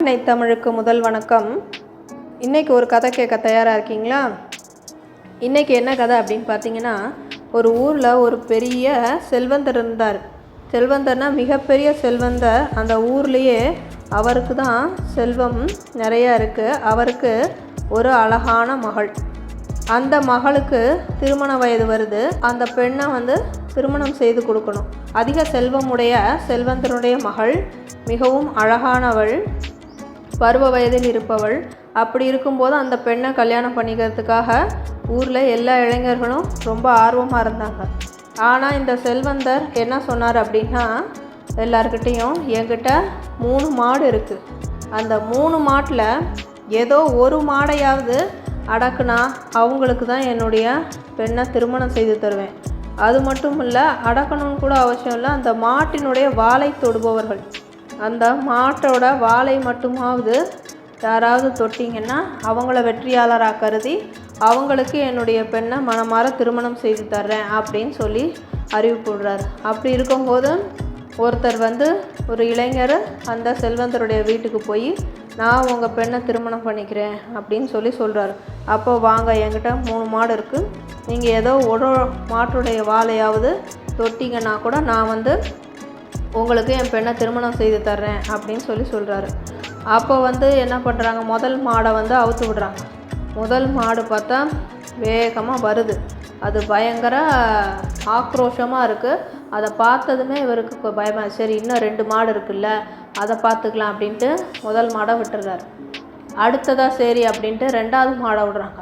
அன்னை தமிழுக்கு முதல் வணக்கம். இன்றைக்கி ஒரு கதை கேட்க தயாராக இருக்கீங்களா? இன்றைக்கி என்ன கதை அப்படின்னு பார்த்தீங்கன்னா ஒரு ஊரில் ஒரு பெரிய செல்வந்தர் இருந்தார். செல்வந்தர்னா மிகப்பெரிய செல்வந்தர். அந்த ஊர்லேயே அவருக்கு தான் செல்வம் நிறையா இருக்குது அவருக்கு ஒரு அழகான மகள். அந்த மகளுக்கு திருமண வயது வருது. அந்த பெண்ணை வந்து திருமணம் செய்து கொடுக்கணும். அதிக செல்வமுடைய செல்வந்தனுடைய மகள் மிகவும் அழகானவள். பருவ வயதில் இருப்பவள். அப்படி இருக்கும்போது அந்த பெண்ணை கல்யாணம் பண்ணிக்கிறதுக்காக ஊரில் எல்லா இளைஞர்களும் ரொம்ப ஆர்வமாக இருந்தாங்க. ஆனால் இந்த செல்வந்தர் என்ன சொன்னார் அப்படின்னா எல்லார்கிட்டேயும் என்கிட்ட மூணு மாடு இருக்குது அந்த மூணு மாட்டில் ஏதோ ஒரு மாடையாவது அடக்குனா அவங்களுக்கு தான் என்னுடைய பெண்ணை திருமணம் செய்து தருவேன். அது மட்டும் இல்லை அடக்கணும்னு கூட அவசியம் இல்லை. அந்த மாட்டினுடைய வாழை தொடுபவர்கள். அந்த மாட்டோட வாழை மட்டுமாவது யாராவது தொட்டிங்கன்னா அவங்கள வெற்றியாளராக கருதி அவங்களுக்கு என்னுடைய பெண்ணை மனமாற திருமணம் செய்து தர்றேன் அப்படின்னு சொல்லி அறிவிப்புடுறார். அப்படி இருக்கும்போது ஒருத்தர் வந்து ஒரு இளைஞர் அந்த செல்வந்தருடைய வீட்டுக்கு போய் நான் உங்கள் பெண்ணை திருமணம் பண்ணிக்கிறேன் அப்படின்னு சொல்லி சொல்கிறாரு அப்போ வாங்க என்கிட்ட மூணு மாடு இருக்குது நீங்கள் ஏதோ ஒரு மாட்டுடைய வாழையாவது தொட்டிங்கன்னா கூட நான் வந்து உங்களுக்கு என் பெண்ணை திருமணம் செய்து தர்றேன் அப்படின்னு சொல்லி சொல்கிறாரு அப்போ வந்து என்ன பண்ணுறாங்க முதல் மாடை வந்து அவுத்து விடுறாங்க. முதல் மாடு பார்த்தா வேகமாக வருது. அது பயங்கர ஆக்ரோஷமாக இருக்குது அதை பார்த்ததுமே இவருக்கு பயமாக சரி இன்னும் ரெண்டு மாடு இருக்குல்ல அதை பார்த்துக்கலாம் அப்படின்ட்டு முதல் மாடை விட்டுறாரு. அடுத்ததாக சரி அப்படின்ட்டு ரெண்டாவது மாடை விடுறாங்க.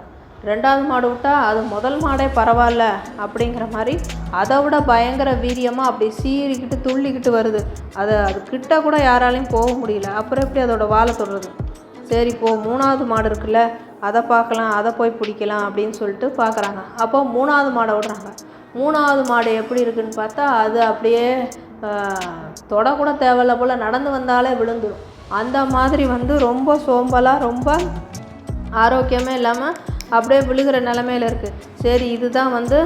ரெண்டாவது மாடு விட்டால் அது முதல் மாடே பரவாயில்ல அப்படிங்கிற மாதிரி அதை விட பயங்கர வீரியமாக அப்படி சீறிக்கிட்டு துள்ளிக்கிட்டு வருது. அதை அது கிட்ட கூட யாராலையும் போக முடியல. அப்புறம் எப்படி அதோட வாழை தொடுறது? சரி போ மூணாவது மாடு இருக்குல்ல அதை பார்க்கலாம் அதை போய் பிடிக்கலாம் அப்படின்னு சொல்லிட்டு பார்க்குறாங்க. அப்போ மூணாவது மாடை விடுறாங்க. மூணாவது மாடு எப்படி இருக்குன்னு பார்த்தா அது அப்படியே தொடக்கூட தேவையில்ல போல் நடந்து வந்தாலே விழுந்துடும் அந்த மாதிரி வந்து ரொம்ப சோம்பலாக ரொம்ப ஆரோக்கியமே இல்லாமல் அப்படியே விழுகிற நிலமையில இருக்குது சரி இதுதான் வந்து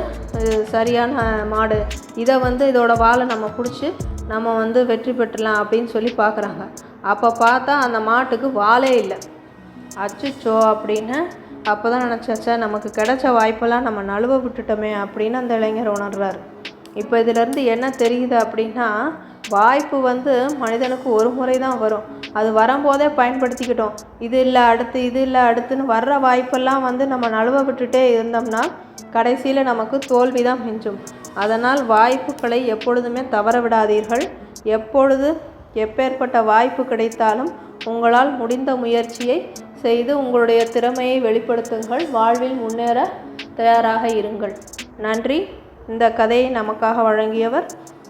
சரியான மாடு. இதை வந்து இதோட வாழை நம்ம பிடிச்சி நம்ம வந்து வெற்றி பெற்றலாம் அப்படின்னு சொல்லி பார்க்குறாங்க அப்போ பார்த்தா அந்த மாட்டுக்கு வாழே இல்லை. அச்சுச்சோ அப்படின்னு அப்போ தான் நினச்சாச்சா நமக்கு கிடைச்ச வாய்ப்பெல்லாம் நம்ம நழுவ விட்டுட்டோமே அப்படின்னு அந்த இளைஞர் உணர்றாரு. இப்போ இதிலேருந்து என்ன தெரியுது அப்படின்னா வாய்ப்பு வந்து மனிதனுக்கு ஒரு முறை தான் வரும். அது வரும்போதே பயன்படுத்திக்கிட்டோம். இது இல்லை அடுத்து இது இல்லை அடுத்துன்னு வர்ற வாய்ப்பெல்லாம் வந்து நம்ம நழுவ விட்டுட்டே இருந்தோம்னா கடைசியில் நமக்கு தோல்வி தான் மிஞ்சும். அதனால் வாய்ப்புகளை எப்பொழுதுமே தவற விடாதீர்கள். எப்பொழுது எப்பேற்பட்ட வாய்ப்பு கிடைத்தாலும் உங்களால் முடிந்த முயற்சியை செய்து உங்களுடைய திறமையை வெளிப்படுத்துங்கள். வாழ்வில் முன்னேற தயாராக இருங்கள். நன்றி. இந்த கதையை நமக்காக வழங்கியவர்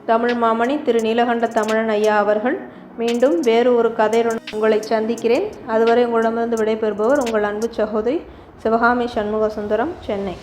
தமிழ் மாமணி திரு நீலகண்ட தமிழன் ஐயா அவர்கள். மீண்டும் வேறு ஒரு கதையுடன் உங்களை சந்திக்கிறேன். அதுவரை உங்களிடமிருந்து விடைபெறுபவர் உங்கள் அன்பு சகோதரி சிவகாமி சண்முக சுந்தரம் சென்னை.